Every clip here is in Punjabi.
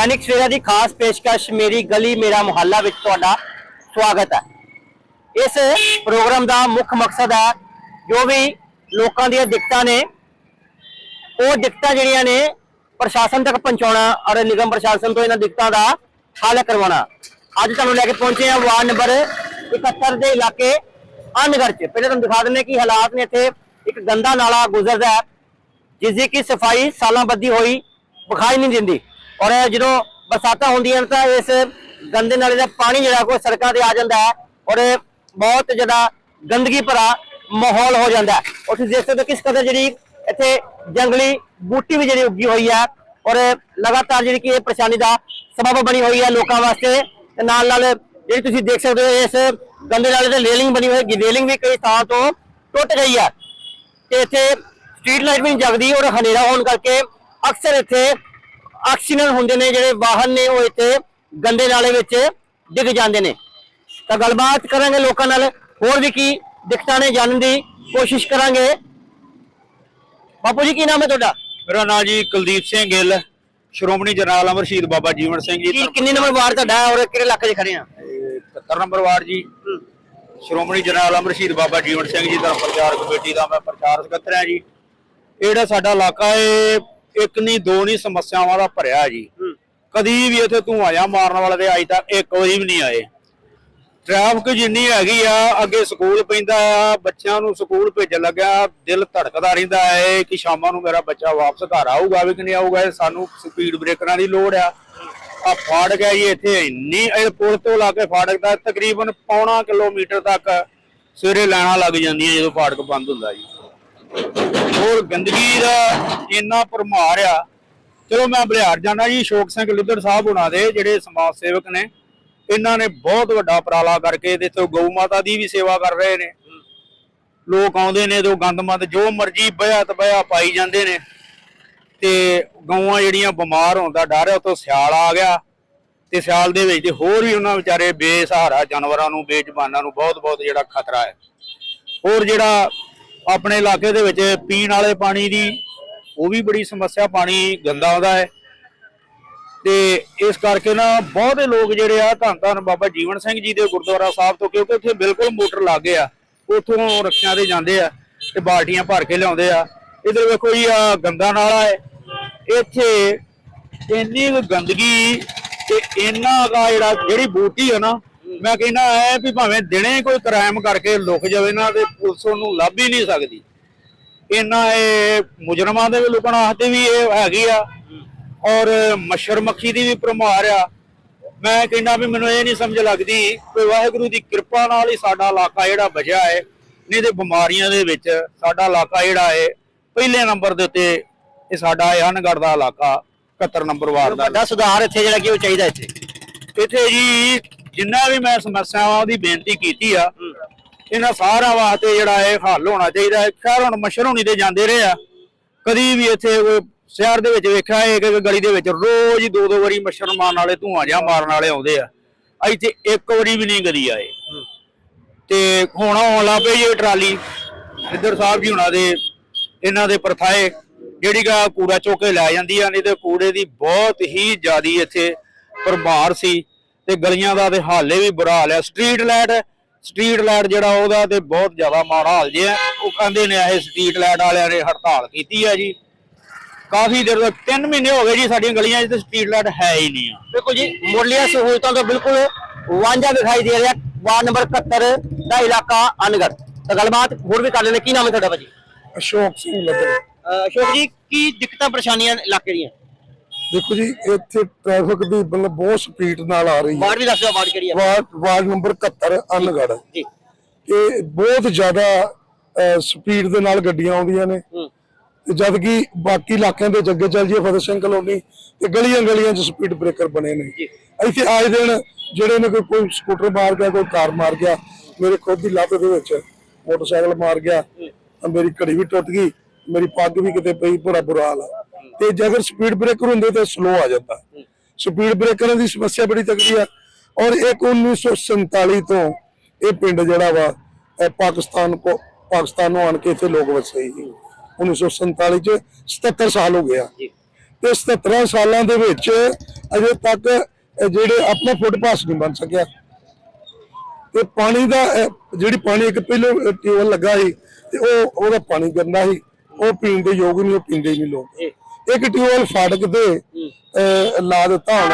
ਦੈਨਿਕ ਸਵੇਰਾ ਦੀ ਖਾਸ ਪੇਸ਼ਕਸ਼ ਮੇਰੀ ਗਲੀ, ਮੇਰਾ ਮੁਹੱਲਾ ਵਿੱਚ ਤੁਹਾਡਾ ਸਵਾਗਤ ਹੈ। ਇਸ ਪ੍ਰੋਗਰਾਮ ਦਾ ਮੁੱਖ ਮਕਸਦ ਹੈ, ਜੋ ਵੀ ਲੋਕਾਂ ਦੀਆਂ ਦਿੱਕਤਾਂ ਨੇ, ਉਹ ਦਿੱਕਤਾਂ ਜਿਹੜੀਆਂ ਨੇ, ਪ੍ਰਸ਼ਾਸਨ ਤੱਕ ਪਹੁੰਚਾਉਣਾ ਔਰ ਨਿਗਮ ਪ੍ਰਸ਼ਾਸਨ ਤੋਂ ਇਹਨਾਂ ਦਿੱਕਤਾਂ ਦਾ ਹੱਲ ਕਰਵਾਉਣਾ। ਅੱਜ ਤੁਹਾਨੂੰ ਲੈ ਕੇ ਪਹੁੰਚੇ ਹਾਂ ਵਾਰਡ ਨੰਬਰ 71 ਦੇ ਇਲਾਕੇ ਅਨਗੜ ਚ। ਪਹਿਲਾਂ ਤੁਹਾਨੂੰ ਦਿਖਾ ਦਿੰਦੇ ਕਿ ਹਾਲਾਤ ਨੇ ਇੱਥੇ ਇੱਕ ਗੰਦਾ ਨਾਲਾ ਗੁਜ਼ਰਦਾ ਹੈ, ਜਿਸ ਦੀ ਕਿ ਸਫ਼ਾਈ ਸਾਲਾਂ ਬੱਧੀ ਹੋਈ, ਵਿਖਾਈ ਨਹੀਂ ਦਿੰਦੀ। ਔਰ ਜਦੋਂ ਬਰਸਾਤਾਂ ਹੁੰਦੀਆਂ ਨੇ ਤਾਂ ਇਸ ਗੰਦੇ ਨਾਲੇ ਦਾ ਪਾਣੀ ਜਿਹੜਾ ਕੋਈ ਸੜਕਾਂ ਤੇ ਆ ਜਾਂਦਾ ਹੈ ਔਰ ਬਹੁਤ ਜ਼ਿਆਦਾ ਗੰਦਗੀ ਭਰਾ ਮਾਹੌਲ ਹੋ ਜਾਂਦਾ ਹੈ। ਔਰ ਤੁਸੀਂ ਦੇਖ ਸਕਦੇ ਹੋ ਕਿਸ ਕਦਰ ਜਿਹੜੀ ਇੱਥੇ ਜੰਗਲੀ ਬੂਟੀ ਵੀ ਜਿਹੜੀ ਉੱਗੀ ਹੋਈ ਹੈ ਔਰ ਲਗਾਤਾਰ ਜਿਹੜੀ ਕਿ ਇਹ ਪਰੇਸ਼ਾਨੀ ਦਾ ਸਬਬ ਬਣੀ ਹੋਈ ਹੈ ਲੋਕਾਂ ਵਾਸਤੇ। ਤੇ ਨਾਲ ਨਾਲ ਜਿਹੜੀ ਤੁਸੀਂ ਦੇਖ ਸਕਦੇ ਹੋ ਇਸ ਗੰਦੇ ਨਾਲੇ ਤੇ ਰੇਲਿੰਗ ਬਣੀ ਹੋਈ ਹੈ। ਰੇਲਿੰਗ ਵੀ ਕਈ ਥਾਂ ਤੋਂ ਟੁੱਟ ਗਈ ਹੈ। ਤੇ ਇੱਥੇ ਸਟਰੀਟ ਲਾਈਟ ਵੀ ਨਹੀਂ ਜਗਦੀ ਔਰ ਹਨੇਰਾ ਹੋਣ ਕਰਕੇ ਅਕਸਰ ਇੱਥੇ ਐਕਸੀਡੈਂਟ ਹੁੰਦੇ ਨੇ ਜਿਹੜੇ ਵਾਹਨ ਨੇ ਉਹ ਇੱਥੇ ਗੰਦੇ ਨਾਲੇ ਵਿੱਚ ਡਿੱਗ ਜਾਂਦੇ ਨੇ। ਤਾਂ ਗੱਲਬਾਤ ਕਰਾਂਗੇ ਲੋਕਾਂ ਨਾਲ। ਹੋਰ ਵੀ ਕੀ ਦਿੱਕਤਾਂ ਨੇ ਜਾਣਨ ਦੀ ਕੋਸ਼ਿਸ਼ ਕਰਾਂਗੇ। ਬਾਪੂ ਜੀ ਕੀ ਨਾਮ ਹੈ ਤੁਹਾਡਾ? ਮੇਰਾ ਨਾਮ ਜੀ ਕੁਲਦੀਪ ਸਿੰਘ ਗਿੱਲ ਸ਼੍ਰੋਮਣੀ ਜਰਨੈਲ ਅਮਰ ਸ਼ਹੀਦ ਬਾਬਾ ਜੀਵਨ ਸਿੰਘ ਜੀ। ਕੀ ਕਿੰਨੀ ਨੰਬਰ ਵਾਰਡ ਤੁਹਾਡਾ ਔਰ ਕਿਹੜੇ ਇਲਾਕੇ 'ਚ ਖੜੇ ਆ? 71 ਨੰਬਰ ਵਾਰਡ ਜੀ। ਸ਼੍ਰੋਮਣੀ ਜਰਨੈਲ ਅਮਰ ਸ਼ਹੀਦ ਬਾਬਾ ਜੀਵਨ ਸਿੰਘ ਜੀ ਦਾ ਪ੍ਰਚਾਰ ਕਮੇਟੀ ਦਾ ਮੈਂ ਪ੍ਰਚਾਰ ਸਕੱਤਰ ਹਾਂ ਜੀ। ਜਿਹੜਾ ਸਾਡਾ ਇਲਾਕਾ ਹੈ ਇੱਕ ਨਹੀਂ ਦੋ ਨਹੀਂ ਸਮੱਸਿਆਵਾਂ ਦਾ ਭਰਿਆ ਜੀ। ਕਦੀ ਵੀ ਇੱਥੇ ਧੂਆਂ ਮਾਰਨ ਵਾਲੇ ਦੇ ਅੱਜ ਤੱਕ ਇੱਕ ਵਾਰੀ ਵੀ ਨਹੀਂ ਆਏ। ਟ੍ਰੈਫਿਕ ਜਿੰਨੀ ਹੈਗੀ ਆ ਅੱਗੇ ਸਕੂਲ ਪੈਂਦਾ ਆ ਬੱਚਿਆਂ ਨੂੰ ਸਕੂਲ ਭੇਜਣ ਲੱਗਿਆ ਦਿਲ ਧੜਕਦਾ ਰਹਿੰਦਾ ਹੈ ਕਿ ਸ਼ਾਮਾਂ ਨੂੰ ਮੇਰਾ ਬੱਚਾ ਵਾਪਸ ਘਰ ਆਊਗਾ ਵੀ ਕਿ ਨਹੀਂ ਆਊਗਾ ਸਾਨੂੰ ਸਪੀਡ ਬ੍ਰੇਕਰਾਂ ਦੀ ਲੋੜ ਆ। ਆ ਫਾੜਕ ਹੈ ਜੀ ਇੱਥੇ ਇੰਨੀ ਪੁਲ ਤੋਂ ਲਾ ਕੇ ਫਾੜਕ ਦਾ ਤਕਰੀਬਨ ਪੌਣਾ ਕਿਲੋਮੀਟਰ ਤੱਕ ਸਵੇਰੇ ਲਾਈਨਾਂ ਲੱਗ ਜਾਂਦੀਆਂ ਜਦੋਂ ਫਾੜਕ ਬੰਦ ਹੁੰਦਾ ਜੀ। ਹੋਰ ਗੰਦਗੀ ਦਾ ਇੰਨਾ ਭਰਮਾਰ ਆ। ਚਲੋ ਮੈਂ ਬਲਿਹਾਰ ਜਾਣਾ ਜੀ ਸ਼ੋਕ ਸਿੰਘ ਲੁੱਧਰ ਸਾਹਿਬ ਹੁਣਾਂ ਦੇ ਜਿਹੜੇ ਸਮਾਜ ਸੇਵਕ ਨੇ, ਇਹਨਾਂ ਨੇ ਬਹੁਤ ਵੱਡਾ ਉਪਰਾਲਾ ਕਰਕੇ ਤੇ ਇੱਥੇ ਗਊ ਮਾਤਾ ਦੀ ਵੀ ਸੇਵਾ ਕਰ ਰਹੇ ਨੇ। ਲੋਕ ਆਉਂਦੇ ਨੇ ਤੇ ਗੰਦਮੰਦ ਜੋ ਮਰਜ਼ੀ ਬਿਆ ਤਬਿਆ ਪਾਈ ਜਾਂਦੇ ਨੇ। ਤੇ ਗਊਆਂ ਜਿਹੜੀਆਂ ਬਿਮਾਰ ਹੋਣ ਦਾ ਡਰ ਹੈ ਉਤੋਂ ਸਿਆਲ ਆ ਗਿਆ। ਤੇ ਸਿਆਲ ਦੇ ਵਿੱਚ ਤੇ ਹੋਰ ਵੀ ਉਹਨਾਂ ਵਿਚਾਰੇ ਬੇਸਹਾਰਾ ਜਾਨਵਰਾਂ ਨੂੰ, ਬੇਜ਼ਬਾਨਾਂ ਨੂੰ ਬਹੁਤ ਬਹੁਤ ਜਿਹੜਾ ਖਤਰਾ ਹੈ। ਹੋਰ ਜਿਹੜਾ ਆਪਣੇ ਇਲਾਕੇ ਦੇ ਵਿੱਚ ਪੀਣ ਵਾਲੇ ਪਾਣੀ ਦੀ ਉਹ ਵੀ ਬੜੀ ਸਮੱਸਿਆ, ਪਾਣੀ ਗੰਦਾ ਆਉਂਦਾ ਹੈ। ਤੇ ਇਸ ਕਰਕੇ ਨਾ ਬਹੁਤੇ ਲੋਕ ਜਿਹੜੇ ਆ ਧੰਨ ਧੰਨ ਬਾਬਾ ਜੀਵਨ ਸਿੰਘ ਜੀ ਦੇ ਗੁਰਦੁਆਰਾ ਸਾਹਿਬ ਤੋਂ, ਕਿਉਂਕਿ ਉੱਥੇ ਬਿਲਕੁਲ ਮੋਟਰ ਲੱਗੇ ਆ, ਉੱਥੋਂ ਰਕਸ਼ਿਆਂ ਤੇ ਜਾਂਦੇ ਆ ਤੇ ਬਾਲਟੀਆਂ ਭਰ ਕੇ ਲਿਆਉਂਦੇ ਆ। ਇਧਰ ਵੇਖੋ ਜੀ, ਆ ਗੰਦਾ ਨਾਲਾ ਹੈ। ਇੱਥੇ ਇੰਨੀ ਕੁ ਗੰਦਗੀ ਤੇ ਇੰਨਾ ਦਾ ਜਿਹੜਾ ਜਿਹੜੀ ਬੂਟੀ ਹੈ ਨਾ ਮੈਂ ਕਹਿੰਦਾ ਐ ਵੀ ਭਾਵੇਂ ਦਿਨੇ ਕੋਈ ਕ੍ਰਾਈਮ ਕਰਕੇ ਲੁਕ ਜਾਵੇ ਨਾ ਤੇ ਪੁਲਿਸ ਉਹਨੂੰ ਲੱਭ ਹੀ ਨਹੀਂ ਸਕਦੀ। ਇਹਨਾਂ ਇਹ ਮੁਜਰਮਾਂ ਦੇ ਵੀ ਲੁਕਣ ਵਾਸਤੇ ਵੀ ਇਹ ਹੈਗੀ ਆ ਔਰ ਮੱਛਰ ਮੱਖੀ ਦੀ ਵੀ ਭਰਮਾਰ ਆ। ਮੈਂ ਕਹਿੰਦਾ ਵੀ ਮੈਨੂੰ ਇਹ ਨਹੀਂ ਸਮਝ ਲੱਗਦੀ ਕਿ ਵਾਹਿਗੁਰੂ ਦੀ ਕਿਰਪਾ ਨਾਲ ਹੀ ਸਾਡਾ ਇਲਾਕਾ ਜਿਹੜਾ ਬਚਿਆ ਹੈ ਨਹੀਂ ਤੇ ਬਿਮਾਰੀਆਂ ਦੇ ਵਿੱਚ ਸਾਡਾ ਇਲਾਕਾ ਜਿਹੜਾ ਹੈ ਪਹਿਲੇ ਨੰਬਰ ਦੇ ਉੱਤੇ ਇਹ ਸਾਡਾ ਇਹ ਅਨਗੜ ਦਾ ਇਲਾਕਾ 71 ਨੰਬਰ ਵਾਰਡ ਦਾ। ਵੱਡਾ ਸੁਧਾਰ ਇੱਥੇ ਜਿਹੜਾ ਕਿ ਉਹ ਚਾਹੀਦਾ ਇੱਥੇ। ਇੱਥੇ ਜੀ ਜਿੰਨਾ ਵੀ ਮੈਂ ਸਮੱਸਿਆਵਾਂ ਦੀ ਬੇਨਤੀ ਕੀਤੀ ਆ। ਇਹਨਾਂ ਸਾਰਾ ਵਾਸਤੇ ਜਿਹੜਾ ਇਹ ਹੱਲ ਹੋਣਾ ਚਾਹੀਦਾ ਹੈ। ਖੈਰ, ਹੁਣ ਮੱਛਰ ਤੇ ਜਾਂਦੇ ਰਹੇ ਆ। ਕਦੀ ਵੀ ਇੱਥੇ ਕੋਈ ਸ਼ਹਿਰ ਦੇ ਵਿੱਚ ਵੇਖਿਆ, ਇੱਕ ਇੱਕ ਗਲੀ ਦੇ ਵਿੱਚ ਰੋਜ਼ ਦੋ ਦੋ ਵਾਰੀ ਮੱਛਰ ਮਾਰਨ ਵਾਲੇ, ਧੂਆਂ ਜਿਹਾ ਮਾਰਨ ਵਾਲੇ ਆਉਂਦੇ ਆ। ਇੱਥੇ ਇੱਕ ਵਾਰੀ ਵੀ ਨਹੀਂ ਗਲੀ ਆਏ। ਤੇ ਹੁਣ ਆਉਣ ਲੱਗ ਪਈ ਇਹ ਟਰਾਲੀ। ਇੱਧਰ ਸਾਹਿਬ ਜੀ ਹੁਣਾਂ ਦੇ, ਇਹਨਾਂ ਦੇ ਪ੍ਰਥਾਏ, ਜਿਹੜੀ ਗਾ ਕੂੜਾ ਚੁੱਕ ਕੇ ਲੈ ਜਾਂਦੀ ਆ, ਨਹੀਂ ਤੇ ਕੂੜੇ ਦੀ ਬਹੁਤ ਹੀ ਜ਼ਿਆਦੀ ਇੱਥੇ ਪ੍ਰਭਾਰ ਸੀ। ਤੇ ਗਲੀਆਂ ਦਾ ਤੇ ਹਾਲੇ ਵੀ ਬੁਰਾ ਹਾਲ ਹੈ। ਸਟਰੀਟ ਲਾਈਟ ਸਟਰੀਟ ਲਾਈਟ ਜਿਹੜਾ ਉਹਦਾ ਤੇ ਬਹੁਤ ਜ਼ਿਆਦਾ ਮਾੜਾ ਹਾਲ ਜਿਹਾ ਉਹ ਕਹਿੰਦੇ ਨੇ ਇਹ ਸਟਰੀਟ ਲਾਈਟ ਵਾਲਿਆਂ ਨੇ ਹੜਤਾਲ ਕੀਤੀ ਆ ਜੀ। ਕਾਫੀ ਦੇਰ ਤੱਕ 3 ਮਹੀਨੇ ਹੋ ਗਏ ਜੀ ਸਾਡੀਆਂ ਗਲੀਆਂ 'ਚ ਤੇ ਸਟਰੀਟ ਲਾਈਟ ਹੈ ਹੀ ਨਹੀਂ ਆ। ਬਿਲਕੁਲ ਜੀ ਮੁੱਢਲੀਆਂ ਸਹੂਲਤਾਂ ਤੋਂ ਬਿਲਕੁਲ ਵਾਂਝਾ ਦਿਖਾਈ ਦੇ ਰਿਹਾ। ਵਾਰਡ ਨੰਬਰ 71 ਦਾ ਇਲਾਕਾ ਅਨਗੜ। ਤਾਂ ਗੱਲਬਾਤ ਹੋਰ ਵੀ ਕਰ ਲੈਣੇ ਕੀ ਨਾਮ ਹੈ ਤੁਹਾਡਾ ਭਾਜੀ? ਅਸ਼ੋਕ ਸਿੰਘ ਅਹ ਅਸ਼ੋਕ ਜੀ ਕੀ ਦਿੱਕਤਾਂ ਪਰੇਸ਼ਾਨੀਆਂ ਇਲਾਕੇ ਦੀਆਂ? ਦੇਖੋ ਜੀ ਇੱਥੇ ਟ੍ਰੈਫਿਕ ਦੀ ਮਤਲਬ ਬਹੁਤ ਸਪੀਡ ਨਾਲ ਆ ਰਹੀ ਹੈ। ਵਾਰਡ ਵੀ ਦੱਸ ਦਿਓ ਵਾਰਡ ਕਿਹੜੀ ਹੈ? ਵਾਰਡ ਵਾਰਡ ਨੰਬਰ 71 ਅਨਗੜ ਜੀ। ਇਹ ਬਹੁਤ ਜ਼ਿਆਦਾ ਸਪੀਡ ਦੇ ਨਾਲ ਗੱਡੀਆਂ ਆਉਂਦੀਆਂ ਨੇ। ਹੂੰ। ਤੇ ਜਦ ਕਿ ਬਾਕੀ ਇਲਾਕਿਆਂ ਦੇ ਅੱਗੇ ਚੱਲ ਜਾਈਏ ਫਤਿਹ ਸਿੰਘ ਕਲੋਨੀ ਤੇ ਗਲੀਆਂ ਗਲੀਆਂ 'ਚ ਸਪੀਡ ਬ੍ਰੇਕਰ ਬਣੇ ਨੇ। ਜੀ। ਇੱਥੇ ਆਏ ਦਿਨ ਜਿਹੜੇ ਨੇ ਕੋਈ ਕੋਈ ਸਕੂਟਰ ਮਾਰ ਗਿਆ ਕੋਈ ਕਾਰ ਮਾਰ ਗਿਆ ਮੇਰੇ ਖੁਦ ਦੀ ਲੱਤ ਦੇ ਵਿੱਚ ਮੋਟਰਸਾਈਕਲ ਮਾਰ ਗਿਆ ਮੇਰੀ ਘੜੀ ਵੀ ਟੁੱਟ ਗਈ ਮੇਰੀ ਪੱਗ ਵੀ ਕਿਤੇ ਪਈ ਬੜਾ ਬੁਰਾ ਹਾਲ ਆ। ਤੇ ਜੇ ਅਗਰ ਸਪੀਡ ਬ੍ਰੇਕਰ ਹੁੰਦੇ ਤਾਂ ਸਲੋ ਆ ਜਾਂਦਾ। ਸਪੀਡ ਬ੍ਰੇਕਰਾਂ ਦੀ ਸਮੱਸਿਆ ਬੜੀ ਤਕੜੀ ਆ। ਔਰ ਇੱਕ 1947 ਤੋਂ ਇਹ ਪਿੰਡ ਜਿਹੜਾ ਵਾ ਇਹ ਪਾਕਿਸਤਾਨ ਕੋ ਪਾਕਿਸਤਾਨ ਨੂੰ ਆਣ ਕੇ ਇੱਥੇ ਲੋਕ ਵਸੇ ਸੀ 1947 ਚ 77 ਸਾਲ ਹੋ ਗਿਆ। ਤੇ 77 ਸਾਲਾਂ ਦੇ ਵਿੱਚ ਅਜੇ ਤੱਕ ਜਿਹੜੇ ਆਪਣਾ ਫੁੱਟਪਾਥ ਨਹੀਂ ਬਣ ਸਕਿਆ। ਤੇ ਪਾਣੀ ਦਾ ਜਿਹੜੀ ਪਾਣੀ ਇੱਕ ਪਹਿਲਾਂ ਟਿਊਬਲ ਲੱਗਾ ਸੀ ਤੇ ਉਹ ਉਹਦਾ ਪਾਣੀ ਗੰਦਾ ਸੀ। ਉਹ ਪੀਣ ਦੇ ਯੋਗ ਨਹੀਂ ਉਹ ਪੀਂਦੇ ਨਹੀਂ ਲੋਕ। ਇੱਕ ਟਿਊਬਲ ਫਾਟਕ ਤੇ ਲਾ ਦਿੱਤਾ ਹੁਣ।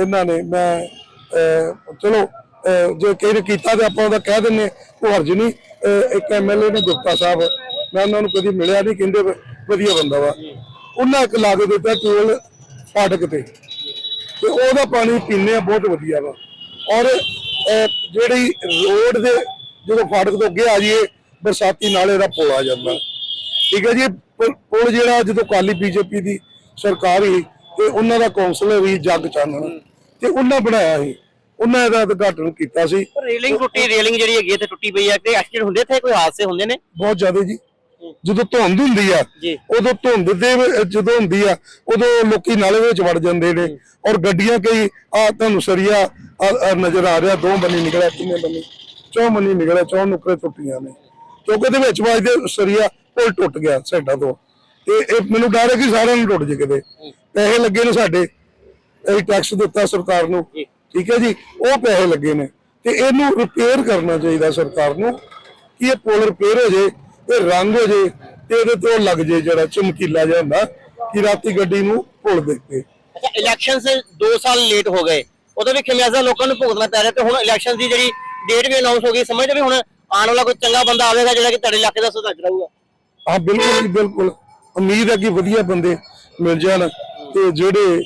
ਇਹਨਾਂ ਨੇ ਮੈਂ ਚਲੋ ਜੇ ਕਿਸੇ ਨੇ ਕੀਤਾ ਤੇ ਆਪਾਂ ਉਹਦਾ ਕਹਿ ਦਿੰਨੇ ਉਹ ਹਰਜ ਨਹੀਂ ਇੱਕ ਐਮਐਲਏ ਨੇ ਗੁਪਤਾ ਸਾਹਿਬ। ਮੈਂ ਉਹਨਾਂ ਨੂੰ ਕਦੀ ਮਿਲਿਆ ਨਹੀਂ ਕਹਿੰਦੇ ਵਧੀਆ ਬੰਦਾ ਵਾ। ਉਹਨਾਂ ਇੱਕ ਲਾ ਕੇ ਦਿੱਤਾ ਟਿਊਬਲ ਫਾਟਕ ਤੇ। ਤੇ ਉਹਦਾ ਪਾਣੀ ਪੀਂਦੇ ਆ ਬਹੁਤ ਵਧੀਆ ਵਾ। ਔਰ ਜਿਹੜੀ ਰੋਡ ਦੇ ਜਦੋਂ ਫਾਟਕ ਤੋਂ ਅੱਗੇ ਆ ਜਾਈਏ ਬਰਸਾਤੀ ਨਾਲੇ ਦਾ ਪੁਲ ਆ ਜਾਂਦਾ। ਠੀਕ ਹੈ ਜੀ? ਪੁਲ- ਪੁਲ ਜਿਹੜਾ ਜਦੋਂ ਕਾਲੀ ਬੀਜੇਪੀ ਦੀ ਸਰਕਾਰ ਸੀ ਤੇ ਉਹਨਾਂ ਦਾ ਕੌਂਸਲਰ ਵੀ ਜੱਗ ਚਾਨਣ ਤੇ ਉਹਨਾਂ ਬਣਾਇਆ ਸੀ। ਉਹਨਾਂ ਇਹਦਾ ਉਦਘਾਟਨ ਕੀਤਾ ਸੀ। ਰੇਲਿੰਗ ਟੁੱਟੀ ਰੇਲਿੰਗ ਜਿਹੜੀ ਹੈਗੀ ਇੱਥੇ ਟੁੱਟੀ ਪਈ ਹੈ ਤੇ ਐਕਸੀਡੈਂਟ ਹੁੰਦੇ ਇੱਥੇ ਕੋਈ ਹਾਦਸੇ ਹੁੰਦੇ ਨੇ? ਬਹੁਤ ਜ਼ਿਆਦਾ ਜੀ। ਜਦੋਂ ਧੁੰਦ ਹੁੰਦੀ ਆ। ਉਦੋਂ ਧੁੰਦ ਦੇ ਜਦੋਂ ਹੁੰਦੀ ਆ ਉਦੋਂ ਲੋਕੀ ਨਾਲੇ ਵਿੱਚ ਵੜ ਜਾਂਦੇ ਨੇ ਔਰ ਗੱਡੀਆਂ ਕਈ ਆ ਤੁਹਾਨੂੰ ਸਰੀਆ ਨਜ਼ਰ ਆ ਰਿਹਾ ਦੋ ਬੰਨੀ ਨਿਕਲਿਆ ਕਿੰਨੇ ਬੰਨੀ ਚੌ ਬੰਨੀ ਨਿਕਲਿਆ ਚੌ ਨੁਕਰੇ ਟੁੱਟੀਆਂ ਨੇ। ਕਿਉਂਕਿ ਇਹਦੇ ਵਿੱਚ ਵੱਜਦੇ ਸਰੀਆ ਪੁਲ ਟੁੱਟ ਗਿਆ ਸਾਈਡਾਂ ਤੋਂ। ਤੇ ਇਹ ਮੈਨੂੰ ਡਰ ਹੈ ਕਿ ਸਾਰਿਆਂ ਨੂੰ ਟੁੱਟ ਜੇ ਕਿਤੇ। ਪੈਸੇ ਲੱਗੇ ਨੇ ਸਾਡੇ। ਅਸੀਂ ਟੈਕਸ ਦਿੱਤਾ ਸਰਕਾਰ ਨੂੰ। ਠੀਕ ਹੈ ਜੀ? ਉਹ ਪੈਸੇ ਲੱਗੇ ਨੇ। ਤੇ ਇਹਨੂੰ ਰਿਪੇਅਰ ਕਰਨਾ ਚਾਹੀਦਾ ਸਰਕਾਰ ਨੂੰ ਕਿ ਇਹ ਪੁਲ ਰਿਪੇਅਰ ਹੋ ਜੇ ਇਹ ਰੰਗ ਹੋ ਜੇ ਤੇ ਇਹਦੇ ਤੇ ਲੱਗ ਜੇ ਜਿਹੜਾ ਚਮਕੀਲਾ ਜਿਹਾ ਹੁੰਦਾ ਕਿ ਰਾਤੀ ਗੱਡੀ ਨੂੰ ਪੁਲ ਦੇ ਕੇ ਅੱਛਾ ਇਲੈਕਸ਼ਨਸ 2 ਸਾਲ ਲੇਟ ਹੋ ਗਏ। ਉਹਦੇ ਵੀ ਖਿਆਜ਼ਾ ਲੋਕਾਂ ਨੂੰ ਭੁਗਤਣਾ ਪੈ ਰਿਹਾ ਤੇ ਹੁਣ ਇਲੈਕਸ਼ਨ ਦੀ ਜਿਹੜੀ ਡੇਟ ਵੀ ਅਨਾਉਂਸ ਹੋ ਗਈ ਸਮਝਦੇ ਵੀ ਹੁਣ ਆਉਣ ਵਾਲਾ ਕੋਈ ਚੰਗਾ ਬੰਦਾ ਆਵੇਗਾ ਜਿਹੜਾ ਕਿ ਤੁਹਾਡੇ ਇਲਾਕੇ ਦਾ ਸੁਧਾਰ ਕਰਾਊਗਾ। ਹਾਂ, ਬਿਲਕੁਲ ਜੀ, ਬਿਲਕੁਲ। ਉਮੀਦ ਹੈ ਕਿ ਵਧੀਆ ਬੰਦੇ ਮਿਲ ਜਾਣ ਤੇ ਜਿਹੜੇ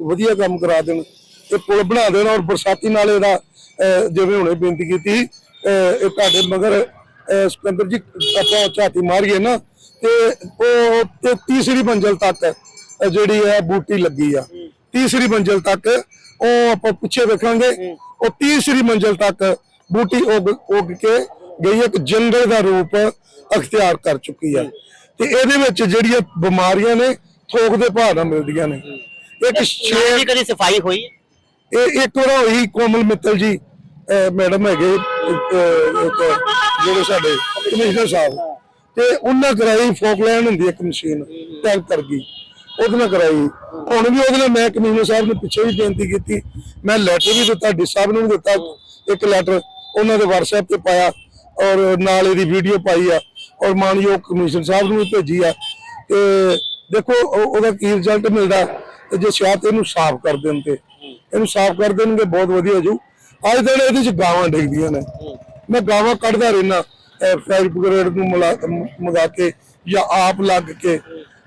ਵਧੀਆ ਕੰਮ ਕਰਾ ਦੇਣ, ਤੇ ਪੁਲ ਬਣਾ ਦੇਣ ਔਰ ਬਰਸਾਤੀ ਨਾਲੇ ਦਾ ਜਿਵੇਂ ਹੁਣੇ ਬੇਨਤੀ ਕੀਤੀ ਇਹ ਤੁਹਾਡੇ ਮਗਰ ਸਿਕੰਦਰ ਜੀ, ਆਪਾਂ ਝਾਤੀ ਮਾਰੀਏ ਨਾ, ਤੇ ਉਹ, ਤੇ ਤੀਸਰੀ ਮੰਜ਼ਲ ਤੱਕ ਜਿਹੜੀ ਹੈ, ਬੂਟੀ ਲੱਗੀ ਆ। ਤੀਸਰੀ ਮੰਜ਼ਲ ਤੱਕ ਉਹ ਆਪਾਂ ਪਿੱਛੇ ਵੇਖਾਂਗੇ। ਉਹ ਤੀਸਰੀ ਮੰਜ਼ਲ ਤੱਕ ਬੂਟੀ ਉਗ, ਉੱਗ ਕੇ ਗਈ ਇੱਕ ਜੰਗਲ ਦਾ ਰੂਪ ਅਖਤਿਆਰ ਕਰ ਚੁੱਕੀ ਆ ਤੇ ਇਹਦੇ ਵਿੱਚ ਜਿਹੜੀਆਂ ਬਿਮਾਰੀਆਂ ਨੇ ਥੋਕ ਦੇ ਭਾਅ ਨਾਲ ਮਿਲਦੀਆਂ ਨੇ। ਇੱਕ ਛੇ ਦੀ ਕਦੀ ਸਫ਼ਾਈ ਹੋਈ ਇਹ ਇੱਕ ਵਾਰ ਹੋਈ ਕੋਮਲ ਮਿੱਤਲ ਜੀ। ਮੈਡਮ ਹੈਗੇ ਜਿਹੜੇ ਸਾਡੇ ਕਮਿਸ਼ਨਰ ਸਾਹਿਬ। ਤੇ ਉਹਨਾਂ ਕਰਾਈ ਫੋਕਲੈਂਡ ਹੁੰਦੀ ਇੱਕ ਮਸ਼ੀਨ ਟੈਂਕ ਕਰ ਗਈ। ਉਹਦੇ ਨਾਲ ਕਰਾਈ। ਹੁਣ ਵੀ ਉਹਦੇ ਨਾਲ ਮੈਂ ਕਮਿਸ਼ਨਰ ਸਾਹਿਬ ਨੂੰ ਪਿੱਛੇ ਵੀ ਬੇਨਤੀ ਕੀਤੀ। ਮੈਂ ਲੈਟਰ ਵੀ ਦਿੱਤਾ ਡੀ ਸਾਹਿਬ ਨੂੰ ਵੀ ਦਿੱਤਾ ਇੱਕ ਲੈਟਰ ਉਹਨਾਂ ਦੇ WhatsApp ਤੇ ਪਾਇਆ। ਔਰ ਨਾਲ ਇਹਦੀ ਵੀਡੀਓ ਪਾਈ ਆ ਔਰ ਮਾਨਯੋਗ ਕਮਿਸ਼ਨਰ ਸਾਹਿਬ ਨੂੰ ਵੀ ਭੇਜੀ ਆ ਤੇ ਦੇਖੋ ਉਹਦਾ ਕੀ ਰਿਜ਼ਲਟ ਮਿਲਦਾ ਤੇ ਜੇ ਸ਼ਾਇਦ ਇਹਨੂੰ ਸਾਫ਼ ਕਰ ਦੇਣ ਤੇ, ਇਹਨੂੰ ਸਾਫ਼ ਕਰ ਦੇਣਗੇ ਬਹੁਤ ਵਧੀਆ ਹੋ ਜੂ। ਅੱਜ ਦਿਨ ਇਹਦੇ ਚ ਗਾਵਾਂ ਡਿੱਗਦੀਆਂ ਨੇ। ਮੈਂ ਗਾਵਾਂ ਕੱਢਦਾ ਰਹਿਣਾ ਫਾਇਰ ਬ੍ਰਿਗੇਡ ਨੂੰ ਮਿਲਾ- ਮੰਗਾ ਕੇ ਜਾਂ ਆਪ ਲੱਗ ਕੇ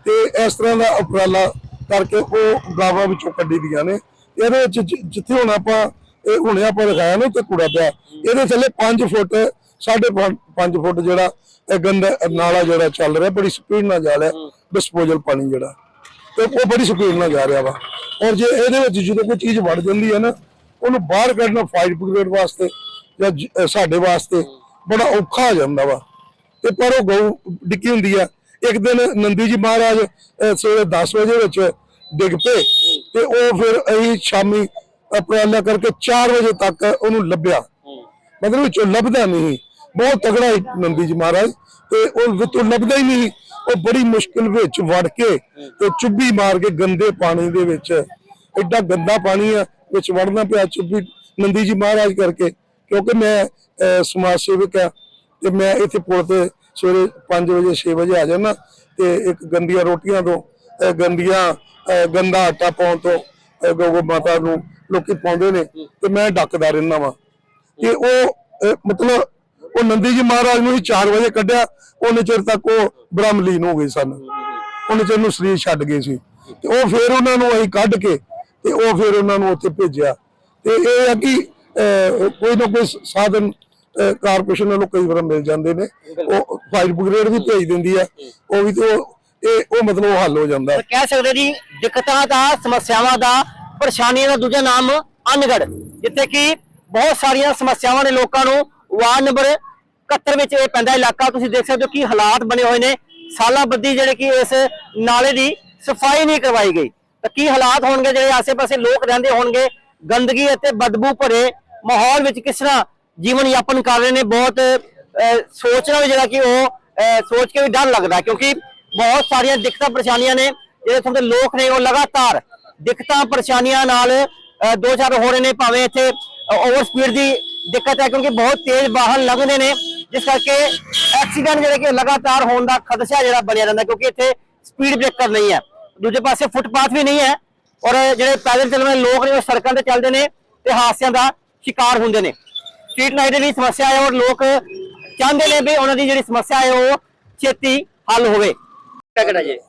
ਤੇ ਇਸ ਤਰ੍ਹਾਂ ਦਾ ਉਪਰਾਲਾ ਕਰਕੇ ਉਹ ਗਾਵਾਂ ਵਿੱਚੋਂ ਕੱਢੀ ਦੀਆਂ ਨੇ। ਇਹਦੇ ਵਿੱਚ ਜਿੱਥੇ ਹੁਣ ਆਪਾਂ, ਇਹ ਹੁਣੇ ਆਪਾਂ ਦਿਖਾਇਆ ਨਾ ਤੇ ਕੂੜਾ ਪਿਆ, ਇਹਦੇ ਥੱਲੇ 5 ਫੁੱਟ 5.5 ਫੁੱਟ ਜਿਹੜਾ ਇਹ ਗੰਦਾ ਨਾਲਾ ਜਿਹੜਾ ਚੱਲ ਰਿਹਾ ਬੜੀ ਸਪੀਡ ਨਾਲ ਜਾ ਰਿਹਾ ਡਿਸਪੋਜ਼ਲ ਪਾਣੀ ਜਿਹੜਾ। ਤੇ ਉਹ ਬੜੀ ਸਪੀਡ ਨਾਲ ਜਾ ਰਿਹਾ ਵਾ। ਔਰ ਜੇ ਇਹਦੇ ਵਿੱਚ ਜਦੋਂ ਕੋਈ ਚੀਜ਼ ਵੜ ਜਾਂਦੀ ਹੈ ਨਾ ਉਹਨੂੰ ਬਾਹਰ ਕੱਢਣਾ ਫਾਇਰ ਬ੍ਰਿਗੇਡ ਵਾਸਤੇ ਜਾਂ ਸਾਡੇ ਵਾਸਤੇ ਬੜਾ ਔਖਾ ਹੋ ਜਾਂਦਾ ਵਾ। ਤੇ ਪਰ ਉਹ ਗਊ ਡਿੱਗੀ ਹੁੰਦੀ ਆ। ਇੱਕ ਦਿਨ ਨੰਦੀ ਜੀ ਮਹਾਰਾਜ ਸਵੇਰੇ 10 ਵਜੇ ਵਿੱਚ ਡਿੱਗ ਪਏ ਤੇ ਉਹ ਫਿਰ ਅਸੀਂ ਸ਼ਾਮੀ ਉਪਰਾਲਾ ਕਰਕੇ 4 ਵਜੇ ਤੱਕ ਉਹਨੂੰ ਲੱਭਿਆ। ਮਤਲਬ ਵਿੱਚੋਂ ਲੱਭਦਾ ਨਹੀਂ ਬਹੁਤ ਤਗੜਾ ਸੀ ਨੰਦੀ ਜੀ ਮਹਾਰਾਜ। ਤੇ ਉਹ ਵਿੱਚੋਂ ਲੱਭਦਾ ਹੀ ਨਹੀਂ। ਉਹ ਬੜੀ ਮੁਸ਼ਕਿਲ ਵਿੱਚ ਵੜ ਕੇ ਤੇ ਚੁੱਭੀ ਮਾਰ ਕੇ ਗੰਦੇ ਪਾਣੀ ਦੇ ਵਿੱਚ ਐਡਾ ਗੰਦਾ ਪਾਣੀ ਆ ਵਿੱਚ ਵੜਨਾ ਪਿਆ ਚੁੱਭੀ ਨੰਦੀ ਜੀ ਮਹਾਰਾਜ ਕਰਕੇ। ਕਿਉਂਕਿ ਮੈਂ ਸਮਾਜ ਸੇਵਕ ਆ ਤੇ ਮੈਂ ਇੱਥੇ ਪੁਲ ਤੇ ਸਵੇਰੇ 5 ਵਜੇ 6 ਵਜੇ ਆ ਜਾਣਾ ਤੇ ਇੱਕ ਗੰਦੀਆਂ ਰੋਟੀਆਂ ਤੋਂ ਗੰਦੀਆਂ ਗੰਦਾ ਆਟਾ ਪਾਉਣ ਤੋਂ ਅਹ, ਗਊ ਮਾਤਾ ਨੂੰ ਲੋਕੀ ਪਾਉਂਦੇ ਨੇ ਤੇ ਮੈਂ ਡੱਕਦਾ ਰਹਿਣਾ ਵਾਂ। ਤੇ ਉਹ ਮਤਲਬ ਉਹ ਨੰਦੀ ਜੀ ਮਹਾਰਾਜ ਨੂੰ ਹੀ 4 ਵਜੇ ਕੱਢਿਆ, ਉਹਨੇ ਚਿਰ ਤੱਕ ਉਹ ਬ੍ਰਹਮਲੀਨ ਹੋ ਗਏ ਸਨ। ਉਹਨੇ ਚਿਰ ਨੂੰ ਸਰੀਰ ਛੱਡ ਗਏ ਸੀ। ਤੇ ਉਹ ਫਿਰ ਉਹਨਾਂ ਨੂੰ ਅਸੀਂ ਕੱਢ ਕੇ ਤੇ ਉਹ ਫਿਰ ਉਹਨਾਂ ਨੂੰ ਉੱਥੇ ਭੇਜਿਆ। ਤੇ ਇਹ ਆ ਕਿ ਕੋਈ ਨਾ ਕੋਈ ਸਾਧਨ ਕਾਰਪੋਰੇਸ਼ਨ ਵੱਲੋਂ ਕਈ ਵਾਰ ਮਿਲ ਜਾਂਦੇ ਨੇ। ਉਹ ਫਾਇਰ ਬ੍ਰਿਗੇਡ ਵੀ ਭੇਜ ਦਿੰਦੀ ਆ। ਉਹ ਵੀ ਤੇ ਉਹ, ਇਹ, ਉਹ ਮਤਲਬ ਹੱਲ ਹੋ ਜਾਂਦਾ। ਕਹਿ ਸਕਦੇ ਜੀ, ਦਿੱਕਤਾਂ ਦਾ, ਸਮੱਸਿਆਵਾਂ ਦਾ, ਪਰੇਸ਼ਾਨੀਆਂ ਦਾ ਦੂਜਾ ਨਾਮ ਅਨਗੜ ਜਿੱਥੇ ਕਿ ਬਹੁਤ ਸਾਰੀਆਂ ਸਮੱਸਿਆਵਾਂ ਨੇ ਲੋਕਾਂ ਨੂੰ ਵਾਰਡ ਨੰਬਰ 71 ਵਿੱਚ ਇਹ ਪੈਂਦਾ ਇਲਾਕਾ ਤੁਸੀਂ ਦੇਖ ਸਕਦੇ ਹੋ ਕਿ ਹਾਲਾਤ ਬਣੇ ਹੋਏ ਨੇ। ਸਾਲਾਂ ਬੱਦੀ ਜਿਹੜੇ ਕਿ ਇਸ ਨਾਲੇ ਦੀ ਸਫ਼ਾਈ ਨਹੀਂ ਕਰਵਾਈ ਗਈ। ਤਾਂ ਕੀ ਹਾਲਾਤ ਹੋਣਗੇ? ਜਿਹੜੇ ਆਸੇ-ਪਾਸੇ ਲੋਕ ਰਹਿੰਦੇ ਹੋਣਗੇ, ਗੰਦਗੀ ਅਤੇ ਬਦਬੂ ਭਰੇ ਮਾਹੌਲ ਵਿੱਚ ਕਿਸ ਤਰ੍ਹਾਂ ਜੀਵਨ ਯਾਪਨ ਕਰ ਰਹੇ ਨੇ? ਬਹੁਤ ਸੋਚਣਾ ਵੀ ਜਿਹੜਾ ਕਿ ਉਹ ਸੋਚ ਕੇ ਵੀ ਡਰ ਲੱਗਦਾ ਕਿਉਂਕਿ ਬਹੁਤ ਸਾਰੀਆਂ ਦਿੱਕਤਾਂ, ਪਰੇਸ਼ਾਨੀਆਂ ਨੇ। ਜਿਹੜੇ ਇੱਥੋਂ ਦੇ ਲੋਕ ਨੇ, ਉਹ ਲਗਾਤਾਰ ਦਿੱਕਤਾਂ, ਪਰੇਸ਼ਾਨੀਆਂ ਨਾਲ ਦੋ ਚਾਰ ਹੋ ਰਹੇ ਨੇ। ਭਾਵੇਂ ਇੱਥੇ ਓਵਰ ਸਪੀਡ ਦੀ ਦਿੱਕਤ ਹੈ ਕਿਉਂਕਿ ਬਹੁਤ ਤੇਜ਼ ਵਾਹਨ ਲੰਘਦੇ ਨੇ ਜਿਸ ਕਰਕੇ ਐਕਸੀਡੈਂਟ ਜਿਹੜੇ ਕਿ ਲਗਾਤਾਰ ਹੋਣ ਦਾ ਖਦਸ਼ਾ ਜਿਹੜਾ ਬਣਿਆ ਰਹਿੰਦਾ ਕਿਉਂਕਿ ਇੱਥੇ ਸਪੀਡ ਬ੍ਰੇਕਰ ਨਹੀਂ ਹੈ। ਦੂਜੇ ਪਾਸੇ ਫੁੱਟਪਾਥ ਵੀ ਨਹੀਂ ਹੈ ਔਰ ਜਿਹੜੇ ਪੈਦਲ ਚੱਲਣ ਵਾਲੇ ਲੋਕ ਨੇ ਉਹ ਸੜਕਾਂ ਤੇ ਚੱਲਦੇ ਨੇ ਤੇ ਹਾਦਸਿਆਂ ਦਾ ਸ਼ਿਕਾਰ ਹੁੰਦੇ ਨੇ। ਸਟਰੀਟ ਲਾਈਟ ਦੀ ਸਮੱਸਿਆ ਹੈ ਔਰ ਲੋਕ ਚਾਹੁੰਦੇ ਨੇ ਵੀ ਉਹਨਾਂ ਦੀ ਜਿਹੜੀ ਸਮੱਸਿਆ ਹੈ ਉਹ ਛੇਤੀ ਹੱਲ ਹੋਵੇ।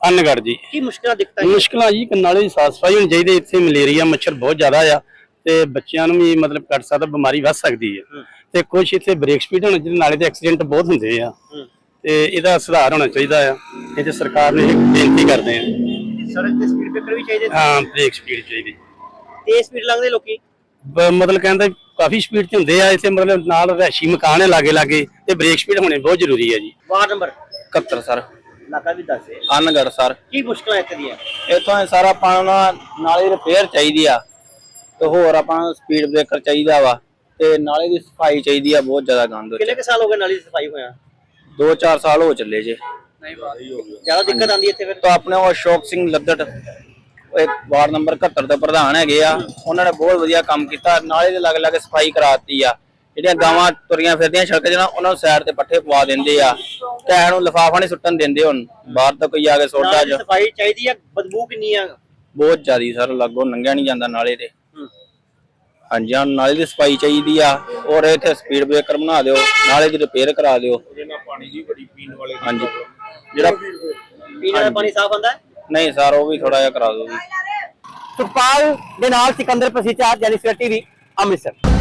ਅਨਗੜ ਜੀ? ਕੀ ਮੁਸ਼ਕਲਾਂ ਦਿੱਕਤਾਂ ਮੁਸ਼ਕਲਾਂ ਜੀ ਕਿ ਨਾਲੇ ਦੀ ਸਾਫ਼ ਸਫ਼ਾਈ ਹੋਣੀ ਚਾਹੀਦੀ ਇੱਥੇ ਮਲੇਰੀਆ ਮੱਛਰ ਬਹੁਤ ਜ਼ਿਆਦਾ ਆ। ਤੇ ਬੱਚਿਆਂ ਨੂੰ ਵੀ ਮਤਲਬ ਕੱਟ ਸਕਦਾ ਬਿਮਾਰੀ ਵੱਧ ਸਕਦੀ ਹੈ। ਤੇ ਕੁਝ ਇੱਥੇ ਬ੍ਰੇਕ ਸਪੀਡ ਹੋਣਾ ਜਿਹਦੇ ਨਾਲੇ ਤੇ ਐਕਸੀਡੈਂਟ ਬਹੁਤ ਹੁੰਦੇ ਆ। ਤੇ ਇਹਦਾ ਸੁਧਾਰ ਹੋਣਾ ਚਾਹੀਦਾ ਆ। ਇਹ ਤੇ ਸਰਕਾਰ ਨੂੰ ਇਹ ਬੇਨਤੀ ਕਰਦੇ ਆ। ਸੜਕ ਤੇ ਸਪੀਡ ਬ੍ਰੇਕਰ ਵੀ ਚਾਹੀਦੇ ਹਾਂ ਬ੍ਰੇਕ ਸਪੀਡ ਚਾਹੀਦੀ। ਤੇਜ਼ ਸਪੀਡ ਲੰਘਦੇ ਲੋਕੀ? ਮਤਲਬ ਕਹਿੰਦਾ ਕਾਫੀ ਸਪੀਡ 'ਚ ਹੁੰਦੇ ਆ। ਇੱਥੇ ਮਤਲਬ ਨਾਲ ਰਹਿਸ਼ੀ ਮਕਾਨ ਹੈ ਲਾਗੇ ਲਾਗੇ। ਤੇ ਬ੍ਰੇਕ ਸਪੀਡ ਹੋਣੀ ਬਹੁਤ ਜ਼ਰੂਰੀ ਹੈ ਜੀ। Ward number? 71 ਸਰ। ਇਲਾਕਾ ਵੀ ਦੱਸੇ ਅਨਗੜ ਸਰ। ਕੀ ਮੁਸ਼ਕਲਾਂ ਇੱਥੇ ਦੀਆਂ? ਇੱਥੋਂ ਸਾਰਾ ਨਾ ਨਾਲੇ ਰਿਪੇਅਰ ਚਾਹੀਦੀ ਆ। ਤੇ ਹੋਰ ਆਪਾਂ ਨੂੰ ਸਪੀਡ ਬ੍ਰੇਕਰ ਚਾਹੀਦਾ ਵਾ ਤੇ ਨਾਲੇ ਦੀ ਸਫ਼ਾਈ ਚਾਹੀਦੀ ਆ ਬਹੁਤ ਜ਼ਿਆਦਾ ਗੰਦ ਹੋ ਕਿੰਨੇ ਕੁ ਸਾਲ ਹੋ ਗਏ ਨਾਲੀ ਦੀ ਸਫ਼ਾਈ ਹੋਇਆ? 2-4 ਸਾਲ ਹੋ ਚੱਲੇ ਜੇ। ਜ਼ਿਆਦਾ ਦਿੱਕਤ ਆਉਂਦੀ ਇੱਥੇ ਫਿਰ? ਤਾਂ ਆਪਣੇ ਉਹ ਅਸ਼ੋਕ ਸਿੰਘ ਲੱਦੜ ਇੱਕ ਵਾਰਡ ਨੰਬਰ 71 ਦੇ ਪ੍ਰਧਾਨ ਹੈਗੇ ਆ ਉਹਨਾਂ ਨੇ ਬਹੁਤ ਵਧੀਆ ਕੰਮ ਕੀਤਾ ਨਾਲੇ ਦੇ ਲੱਗ ਲੱਗ ਸਫ਼ਾਈ ਕਰਾਤੀ ਆ। ਜਿਹੜੀਆਂ ਗਾਵਾਂ ਤੁਰੀਆਂ ਫਿਰਦੀਆਂ ਸੜਕ ਨਾ ਉਹਨਾਂ ਨੂੰ ਸਾਈਡ ਤੇ ਪੱਠੇ ਪਵਾ ਦਿੰਦੇ ਆ। ਕਹਿਣ ਨੂੰ ਲਫਾਫਾ ਨਹੀਂ ਸੁੱਟਣ ਦਿੰਦੇ ਹੁਣ ਬਾਹਰ ਤਾਂ ਕੋਈ ਆ ਕੇ ਸੁੱਟਦਾ ਨਾਲੀ ਦੀ ਜੋ। ਸਫ਼ਾਈ ਚਾਹੀਦੀ ਆ ਬਦਬੂ ਕਿੰਨੀ ਆ? ਬਹੁਤ ਜ਼ਿਆਦੀ ਸਰ ਲੱਗੋ ਲੰਘਿਆ ਨਹੀਂ ਜਾਂਦਾ ਨਾਲੇ ਤੇ। ਹਾਂਜੀ ਹਾਂ ਨਾਲੇ ਦੀ ਸਫ਼ਾਈ ਚਾਹੀਦੀ ਆ ਔਰ ਇੱਥੇ ਸਪੀਡ ਬ੍ਰੇਕਰ ਬਣਾ ਦਿਓ ਨਾਲੇ ਦੀ ਰਿਪੇਅਰ ਕਰਾ ਦਿਓ। ਪਾਣੀ ਦੀ ਬੜੀ ਪੀਣ ਵਾਲੇ ਹਾਂਜੀ। ਜਿਹੜਾ ਪੀਣ ਵਾਲਾ ਪਾਣੀ ਸਾਫ਼ ਆਉਂਦਾ ਹੈ? ਨਹੀਂ ਸਰ ਉਹ ਵੀ ਥੋੜਾ ਜਿਹਾ ਕਰਾ ਦਿਓ ਜੀ। ਸੁਖਪਾਲ ਦੇ ਨਾਲ ਸਿਕੰਦਰ ਪਸੀਚਾ ਜੈਨੀ ਸਵੇਰ ਟੀਵੀ ਅੰਮ੍ਰਿਤਸਰ।